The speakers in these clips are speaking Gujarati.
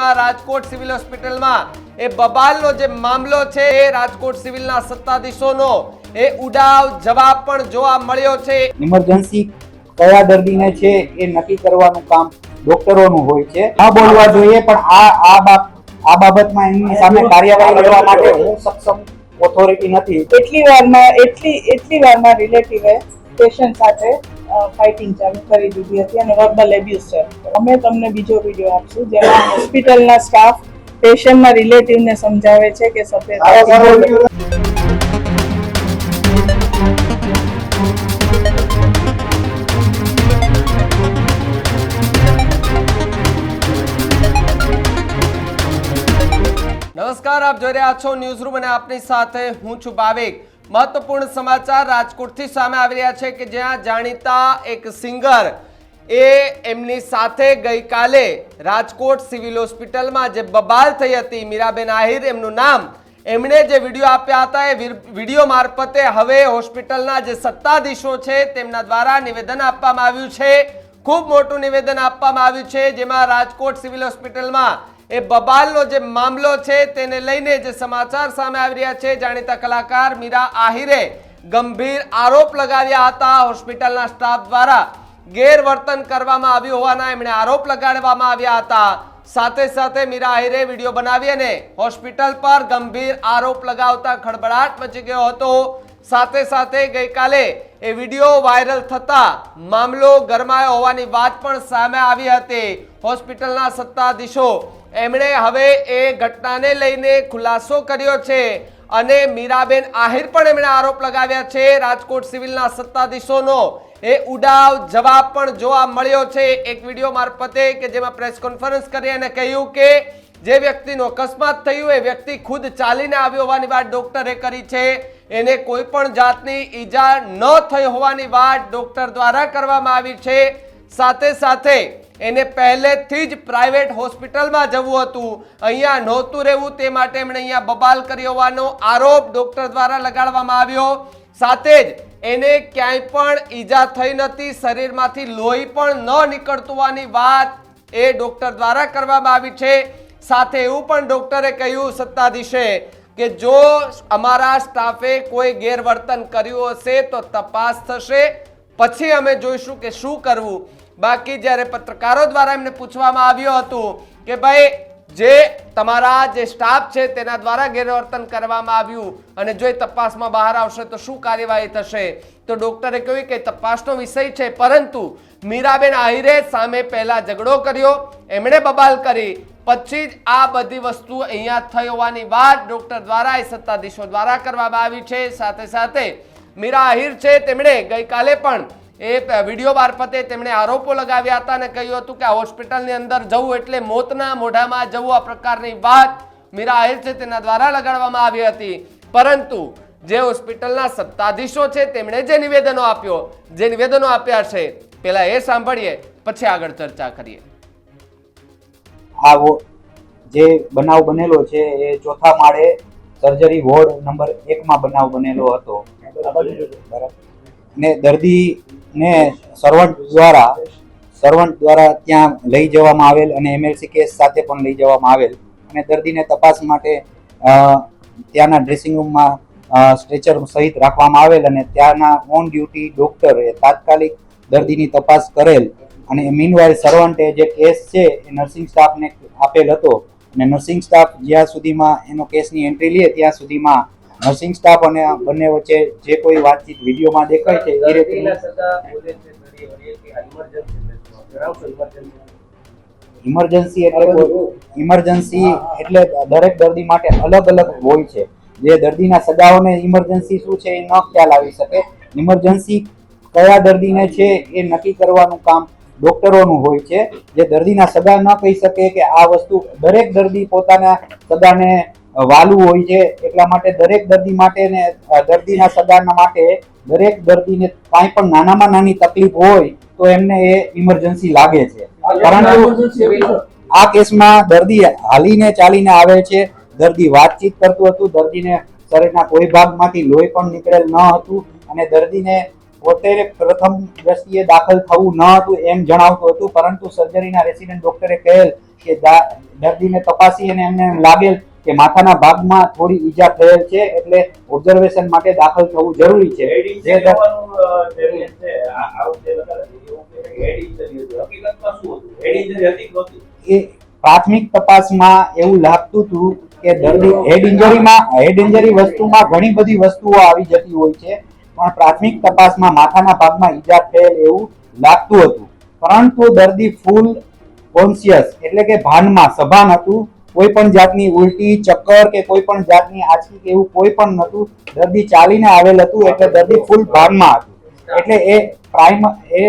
જેમાં રાજકોટ સિવિલ હોસ્પિટલમાં એ બબાલનો જે મામલો છે એ રાજકોટ સિવિલના સત્તાધીશોનો એ ઉડાવ જવાબ પણ જોવા મળ્યો છે. ઇમરજન્સી કયા દર્દીને છે એ નક્કી કરવાનું કામ ડોક્ટરોનું હોય છે. ન બોલવા જોઈએ પણ આ આ બાબ આ બાબતમાં એમની સામે કાર્યવાહી કરવા માટે હું સક્ષમ ઓથોરિટી નથી. એટલી વારમાં એટલી એટલી વારમાં રિલેટિવે પેશન્ટ સાથે ફાઇટિંગ ચાલુ કરી દીધી હતી અને વર્બલ એબ્યુઝ ચાલુ અમે તમને બીજો વીડિયો આપશું જેમાં હોસ્પિટલના સ્ટાફ પેશન્ટના રિલેટિવને સમજાવે છે કે સફેદ નમસ્કાર આપ જોઈ રહ્યા છો ન્યૂઝ રૂમ અને આપની સાથે હું છું ભાવિક. મહત્વપૂર્ણ સમાચાર રાજકોટથી સામે આવી રહ્યા છે કે જ્યાં જાણીતા એક સિંગર એ એમની સાથે ગઈકાલે રાજકોટ સિવિલ હોસ્પિટલમાં જે બબાલ થઈ હતી, મીરાબેન આહિર એમનું નામ, એમણે જે વીડિયો આપ્યા હતા એ વીડિયો મારફતે હવે હોસ્પિટલના જે સત્તાધીશો છે તેમના દ્વારા નિવેદન આપવામાં આવ્યું છે. ખૂબ મોટું નિવેદન આપવામાં આવ્યું છે, જેમાં રાજકોટ સિવિલ હોસ્પિટલમાં એ બબાલનો જે મામલો છે તેને લઈને જે સમાચાર સામે આવી રહ્યા છે, જાણીતા કલાકાર મીરા આહિરે ગંભીર આરોપ લગાવ્યા હતા. હોસ્પિટલના સ્ટાફ દ્વારા ગેરવર્તન કરવામાં આવ્યું હોવાના એમણે આરોપ લગાડવામાં આવ્યા હતા. સાથે સાથે મીરા આહિરે વીડિયો બનાવી અને હોસ્પિટલ પર ગંભીર આરોપ લગાવતા ખળબળાટ મચી ગયો હતો. સાથે સાથે ગઈકાલે એ વીડિયો વાયરલ થતા મામલો ગરમાયો હોવાની વાત પણ સામે આવી હતી. હોસ્પિટલના સત્તાધીશો એમણે હવે એ ઘટનાને લઈને ખુલાસો કર્યો છે અને મીરાબેન આહિર પણ એમણે આરોપ લગાવ્યા છે. રાજકોટ સિવિલના સત્તાધીશોનો એ ઉડાવ જવાબ પણ જોવા મળ્યો છે. એક વીડિયો મારફતે કે જેમાં પ્રેસ કોન્ફરન્સ કરી અને કહ્યું કે જે વ્યક્તિનો અકસ્માત થયું એ વ્યક્તિ ખુદ ચાલીને આવ્યો હોવાની વાત ડોક્ટરે કરી છે. એને કોઈ પણ જાતની ઈજા ન થઈ હોવાની વાત ડોક્ટર દ્વારા કરવામાં આવી છે. સાથે સાથે એને પહેલેથી જ પ્રાઇવેટ હોસ્પિટલમાં જવું હતું. અહીંયા નહોતું રહેવું, તે માટે એમણે અહીંયા બબાલ કર્યો હોવાનો આરોપ ડોક્ટર દ્વારા લગાડવામાં આવ્યો. સાથે જ એને ક્યાંય પણ ઈજા થઈ નથી, શરીરમાંથી લોહી પણ ન નીકળતું હોવાની વાત એ ડોક્ટર દ્વારા કરવામાં આવી છે. સાથે એવું પણ ડોક્ટરે કહ્યું સત્તાધીશે કે જો અમારા સ્ટાફે કોઈ ગેરવર્તન કર્યું હશે તો તપાસ થશે. પછી અમે જોઈશું કે શું કરવું. બાકી જ્યારે પત્રકારો દ્વારા એમને પૂછવામાં આવ્યું હતું કે ભાઈ, જે તમારા જે સ્ટાફ છે તેના દ્વારા ગેરવર્તન કરવામાં આવ્યું અને જો એ તપાસમાં બહાર આવશે તો શું કાર્યવાહી થશે? તો ડોક્ટરે કહ્યું કે તપાસનો વિષય છે, પરંતુ મીરાબેન આહિરે સામે પહેલા ઝઘડો કર્યો, એમણે બબાલ કરી. પછી જ આ બધી વસ્તુ અહીંયા થઈ હોવાની વાત ડોક્ટર દ્વારા એ સત્તાધીશો દ્વારા કરવામાં આવી છે. સાથે સાથે મીરા આહિર છે, તેમણે ગઈકાલે પણ એ વીડિયો મારફતે તેમણે આરોપો લગાવ્યા હતા અને કહ્યું હતું કે આ હોસ્પિટલની અંદર જવું એટલે મોતના મોઢામાં જવું આ પ્રકારની વાત મીરા આહિર છે તેના દ્વારા લગાડવામાં આવી હતી. પરંતુ જે હોસ્પિટલના સત્તાધીશો છે તેમણે જે નિવેદનો આપ્યો જે નિવેદનો આપ્યા છે પેલા એ સાંભળીએ પછી આગળ ચર્ચા કરીએ. આ જે બનાવ બનેલો છે એ ચોથા માળે સર્જરી વોર્ડ નંબર એકમાં બનાવ બનેલો હતો. બરાબર ને સર્વન્ટ દ્વારા સર્વન્ટ દ્વારા ત્યાં લઈ જવામાં આવેલ અને એમએલસી કેસ સાથે પણ લઈ જવામાં આવેલ. અને દર્દીને તપાસ માટે ત્યાંના ડ્રેસિંગ રૂમમાં સ્ટ્રેચર સહિત રાખવામાં આવેલ અને ત્યાંના ઓન ડ્યુટી ડોક્ટરે તાત્કાલિક દર્દીની તપાસ કરેલ. અને મીનવાઇલ સર્વન્ટે જે કેસ છે, એ નર્સિંગ સ્ટાફને આપેલ હતો. અને નર્સિંગ સ્ટાફ જ્યાં સુધીમાં એનો કેસની એન્ટ્રી લે, ત્યાં સુધીમાં નર્સિંગ સ્ટાફ અને બંને વચ્ચે જે કોઈ વાતચીત વિડીયોમાં દેખાય છે એ રીતની ઇમરજન્સી એટલે ઇમરજન્સી એટલે દરેક દર્દી માટે અલગ અલગ હોય છે. જે દર્દીના સગાઓને ઇમરજન્સી શું છે એ ન ખ્યાલ આવી શકે. ઇમરજન્સી કયા દર્દીને છે એ નક્કી કરવાનું કામ ડોક્ટરોનું હોય છે. જે દર્દીના સગા ન કહી શકે કે આ વસ્તુ દરેક દર્દી પોતાના સગાને વાલું હોય છે, એટલા માટે દરેક દર્દી માટે ને દર્દીના સગાના માટે દરેક દર્દીને કાંઈ પણ નાનામાં નાની તકલીફ હોય, તો એમને એ ઇમરજન્સી લાગે છે. પરંતુ આ કેસમાં દર્દી હાલીને ચાલીને આવે છે, દર્દી વાતચીત કરતું હતું, દર્દીને શરીરના કોઈ ભાગમાંથી લોહી પણ નીકળેલ ન હતું, અને દર્દીને પોતે પ્રથમ દ્રષ્ટિએ દાખલ થવું ન હતું એમ જણાવતું હતું, પરંતુ સર્જરીના રેસિડેન્ટ ડોક્ટરે કહેલ કે દર્દીને તપાસી અને એમને લાગેલ કે માથાના ભાગમાં થોડી ઈજા થયેલ છે એટલે ઓબ્ઝર્વેશન માટે દાખલ થવું જરૂરી છે. જે પ્રાથમિક તપાસમાં એવું લાગતું હતું કે દર્દી હેડ ઇન્જરીમાં હેડ ઇન્જરી વસ્તુમાં ઘણી બધી વસ્તુઓ આવી જતી હોય છે પણ પ્રાથમિક તપાસમાં માથાના ભાગમાં ઈજા થયેલ એવું લાગતું હતું. પરંતુ દર્દી ફૂલ કોન્શિયસ એટલે કે ભાનમાં સભાન હતું કોઈ પણ જાતની ઉલટી ચક્કર કે કોઈ પણ જાતની આંચકી કે એવું કોઈ પણ નહોતું. દર્દી ચાલીને આવેલ હતું એટલે દર્દી ફૂલ ભાગમાં હતું. એટલે એ પ્રાઇમ એ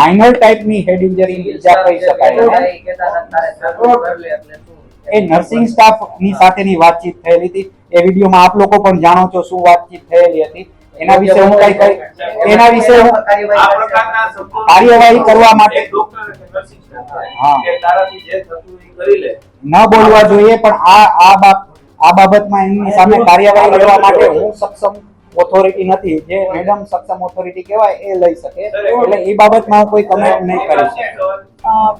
માઇનર ટાઈપની હેડ ઇન્જરી ઇજા કહી શકાય. એ નર્સિંગ સ્ટાફની સાથેની વાતચીત થયેલી હતી. એ વિડીયોમાં આપ લોકો પણ જાણો છો શું વાતચીત થયેલી હતી. એના વિશે હું કઈ કઈ એના વિશે હું આ પ્રકારના શબ્દો કાર્યવાહી કરવા માટે- ન બોલવા જોઈએ પણ આ આ બાબ આ બાબતમાં એમની સામે કાર્યવાહી કરવા માટે હું સક્ષમ ઓથોરિટી નથી. જે મેડમ સક્ષમ ઓથોરિટી કહેવાય એ લઈ શકે. એટલે એ બાબતમાં કોઈ કમેન્ટ નહીં કરી. શકે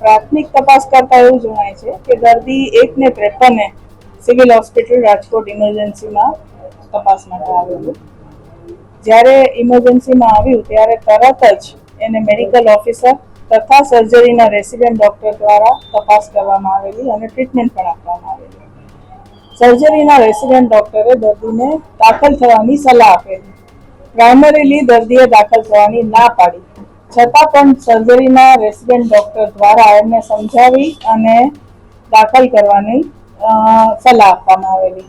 પ્રાથમિક તપાસ કરતા એવું જણાય છે કે દર્દી એક ને ત્રેપને સિવિલ હોસ્પિટલ રાજકોટ ઇમરજન્સીમાં તપાસ માટે આવેલું. જ્યારે ઇમરજન્સીમાં આવ્યું ત્યારે તરત જ એને મેડિકલ ઓફિસર તથા સર્જરીના રેસિડેન્ટ ડૉક્ટર દ્વારા તપાસ કરવામાં આવેલી અને ટ્રીટમેન્ટ પણ આપવામાં આવેલી. સર્જરીના રેસિડેન્ટ ડૉક્ટરે દર્દીને દાખલ થવાની સલાહ આપેલી. પ્રાઇમરીલી દર્દીએ દાખલ થવાની ના પાડી. છતાં પણ સર્જરીના રેસિડેન્ટ ડૉક્ટર દ્વારા એમને સમજાવી અને દાખલ કરવાની સલાહ આપવામાં આવેલી.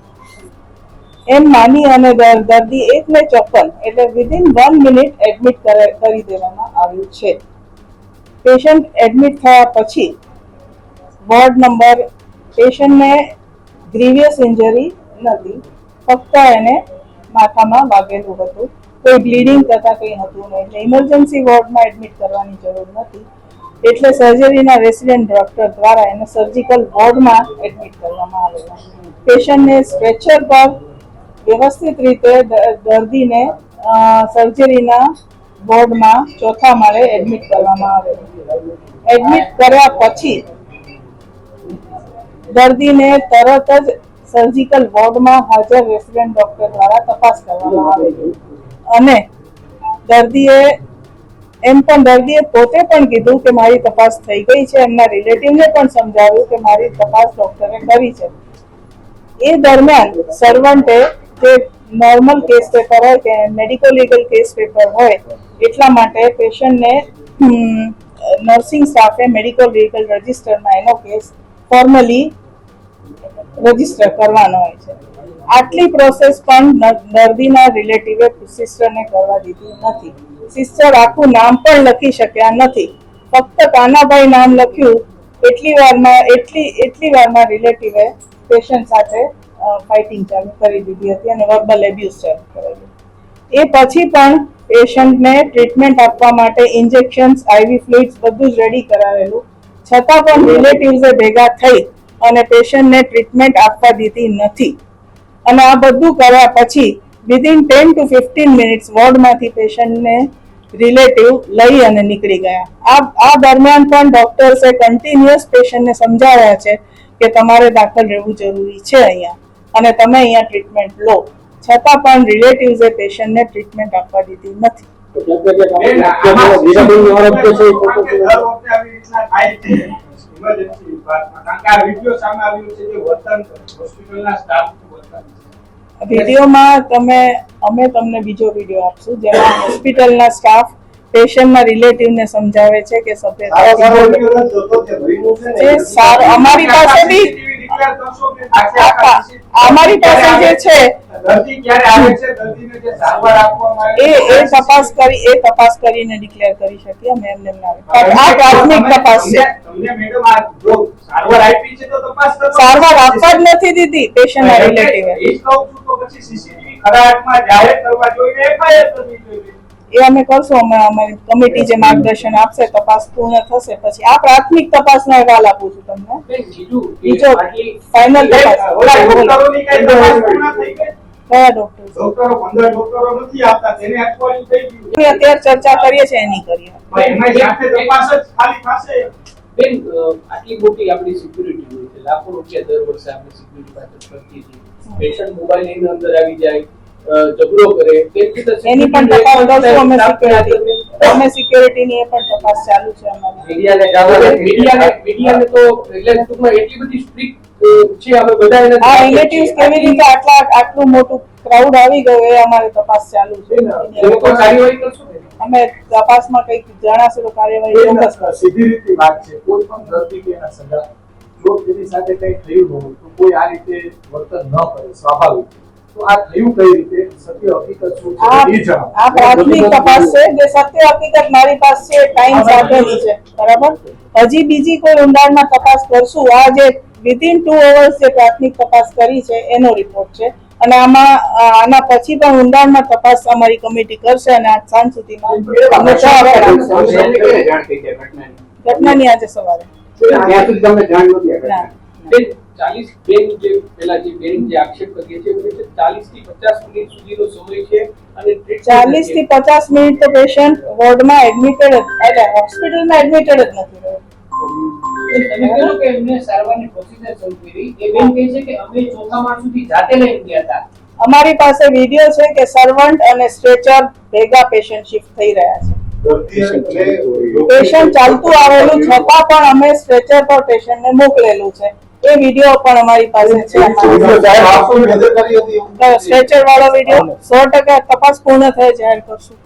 એમ માની અને દર્દી એકને ચોપન એટલે વિધિન વન મિનિટ એડમિટ કરી દેવામાં આવ્યું છે. પેશન્ટ એડમિટ થયા પછી વોર્ડ નંબર પેશન્ટને ગ્રીવિયસ ઇન્જરી નથી, ફક્ત એને માથામાં વાગેલું હતું. કોઈ બ્લીડિંગ કરતા કંઈ હતું નહીં. એટલે ઇમરજન્સી વોર્ડમાં એડમિટ કરવાની જરૂર નથી. એટલે સર્જરીના રેસિડેન્ટ ડોક્ટર દ્વારા એને સર્જિકલ વોર્ડમાં એડમિટ કરવામાં આવેલા પેશન્ટને સ્ટ્રેચર પર વ્યવસ્થિત રીતે દર્દીને સર્જરીના વોર્ડમાં ચોથા માળે એડમિટ કરવામાં આવે. એડમિટ કર્યા પછી દર્દીને તરત જ સર્જિકલ વોર્ડમાં હાજર રેસિડેન્ટ ડોક્ટર દ્વારા તપાસ કરવામાં આવે. અને દર્દીએ એમ પણ, દર્દીએ પોતે પણ કીધું કે મારી તપાસ થઈ ગઈ છે. એમના રિલેટિવને પણ સમજાવ્યું કે મારી તપાસ ડોક્ટરે કરી છે. એ દરમિયાન સર્વન્ટે જે નોર્મલ કેસ પેપર હોય કે મેડિકલ લીગલ કેસ પેપર હોય, એટલા માટે પેશન્ટને નર્સિંગ સ્ટાફે મેડિકલ લીગલ રજિસ્ટરમાં એનો કેસ ફોર્મલી રજિસ્ટર કરવાનો હોય છે. આટલી પ્રોસેસ પણ દર્દીના રિલેટિવે સિસ્ટરને કરવા દીધી નથી. સિસ્ટર આખું નામ પણ લખી શક્યા નથી. ફક્ત કાનાભાઈ નામ લખ્યું, એટલી વારમાં, એટલી એટલી વારમાં રિલેટિવે પેશન્ટ સાથે ફાઇટિંગ ચાલુ કરી દીધી હતી અને વર્બલ એબ્યુઝ ચાલુ કરેલું એ પછી પણ પેશન્ટને ટ્રીટમેન્ટ આપવા માટે ઇન્જેક્શન્સ આઈવી ફ્લુઇડ્સ બધું જ રેડી કરાવેલું. છતાં પણ રિલેટિવ્સે ભેગા થઈ અને પેશન્ટને ટ્રીટમેન્ટ આપવા દીધી નથી. અને આ બધું કર્યા પછી within ten to fifteen minutes વોર્ડમાંથી પેશન્ટને રિલેટિવ લઈ અને નીકળી ગયા. આ આ દરમિયાન પણ ડોક્ટર્સે કન્ટિન્યુઅસ પેશન્ટને સમજાવ્યા છે કે તમારે દાખલ રહેવું જરૂરી છે અહીંયા. અને તમે અહીંયા ટ્રીટમેન્ટ લો. છતાં પણ રિલેટિવ્સે પેશન્ટને ટ્રીટમેન્ટ આપવા દીધી નથી. વિડીયોમાં તમે અમે તમને બીજો વીડિયો આપશું જેમાં હોસ્પિટલના સ્ટાફ પેશન્ટના રિલેટિવને સમજાવે છે કે સારો અમારી પાસે બી અમારી પાસે જે છે એ એ તપાસ કરી એ તપાસ કરીને ડિક્લેર કરી શકીએ અમે એમને. આ પ્રાથમિક તપાસ છે. સારવાર આપવા જ નથી દીધી પેશન્ટના રિલેટિવ એ. જ કહું છું તો પછી સીસીટીવી ખરા અર્થમાં જાહેર કરવા જોઈએ એફઆઈઆર કરવી જોઈએ. એ અમે કરશું અમે અમારી કમિટી જે માર્ગદર્શન આપશે તપાસ પૂર્ણ થશે. પછી આ પ્રાથમિક તપાસનો અહેવાલ આપું છું તમને. બીજો ફાઇનલ તપાસ. કયા ડોક્ટર? ડોક્ટરો પંદર ડોક્ટરો નથી આપતા તેને અઠવાડિયું થઈ ગયું અત્યારે ચર્ચા કરીએ છીએ એની કરીએ. પણ એમાં સાથે તપાસ જ ખાલી થશે. બેન આટલી મોટી આપણી સિક્યુરિટી હોય છે. લાખો રૂપિયા દર વર્ષે આપણે સિક્યુરિટી પાછળ ખર્ચીએ છીએ પેશન્ટ મોબાઈલની અંદર આવી જાય. ઝઘડો કરે એની પણ તપાસ અમે સિક્યોરિટી અમે સિક્યોરિટીની એ પણ તપાસ ચાલુ છે અમારી. મીડિયાને મીડિયાને તો એટલે ટૂંકમાં એટલી બધી સ્ટ્રિક્ટ છે અમે બધા એને આ રિલેટિવ્સ કેવી રીતે આટલા આટલું મોટું ક્રાઉડ આવી ગયું એ અમારે તપાસ ચાલુ છે. લોકો કાર્યવાહી કરશું અમે તપાસમાં કંઈક જણાશે તો કાર્યવાહી ચોક્કસ સીધી રીતે વાત છે. કોઈ પણ દર્દી કે એના સગા જો તેની સાથે કંઈ થયું હોય તો કોઈ આ રીતે વર્તન ન કરે સ્વાભાવિક. આ થયું કઈ રીતે? સત્ય હકીકત શું છે? આ એ જણાવો. આ પ્રાથમિક તપાસ છે જે સત્ય હકીકત મારી પાસે ટાઈમ સાથેની છે. બરાબર? હજી બીજી કોઈ ઊંડાણમાં તપાસ કરશું. આ જે વિધિન ટુ અવર્સ જે પ્રાથમિક તપાસ કરી છે એનો રિપોર્ટ છે. અને આમાં આના પછી પણ ઊંડાણમાં તપાસ અમારી કમિટી કરશે અને આજ સાંજ સુધીમાં. ઘટનાની આજે સવારે. ચાલીસ બેન જે પેલા જે બેન જે આક્ષેપ કરીએ છે બોલે છે ચાલીસથી પચાસ મિનિટ સુધીનો સમય છે અને ચાલીસથી પચાસ મિનિટ તો પેશન્ટ વોર્ડમાં એડમિટેડ એટલે હોસ્પિટલમાં એડમિટેડ જ નથી રહ્યો. તમે કહ્યું કે એમને સારવારની પ્રોસિજર શરૂ કરી. એ બેન કહે છે કે અમે ચોથા માળ સુધી જાતે લઈને ગયા હતા. અમારી પાસે વીડિયો છે કે સર્વન્ટ અને સ્ટ્રેચર ભેગા પેશન્ટ શિફ્ટ થઈ રહ્યા છે. પેશન્ટ ચાલતું આવેલું છતાં પણ અમે સ્ટ્રેચર પર પેશન્ટને મોકલેલું છે. એ વીડિયો પણ અમારી પાસે છે. સ્ટ્રેચર વાળો વીડિયો સો ટકા તપાસ પૂર્ણ થાય જાહેર કરશું.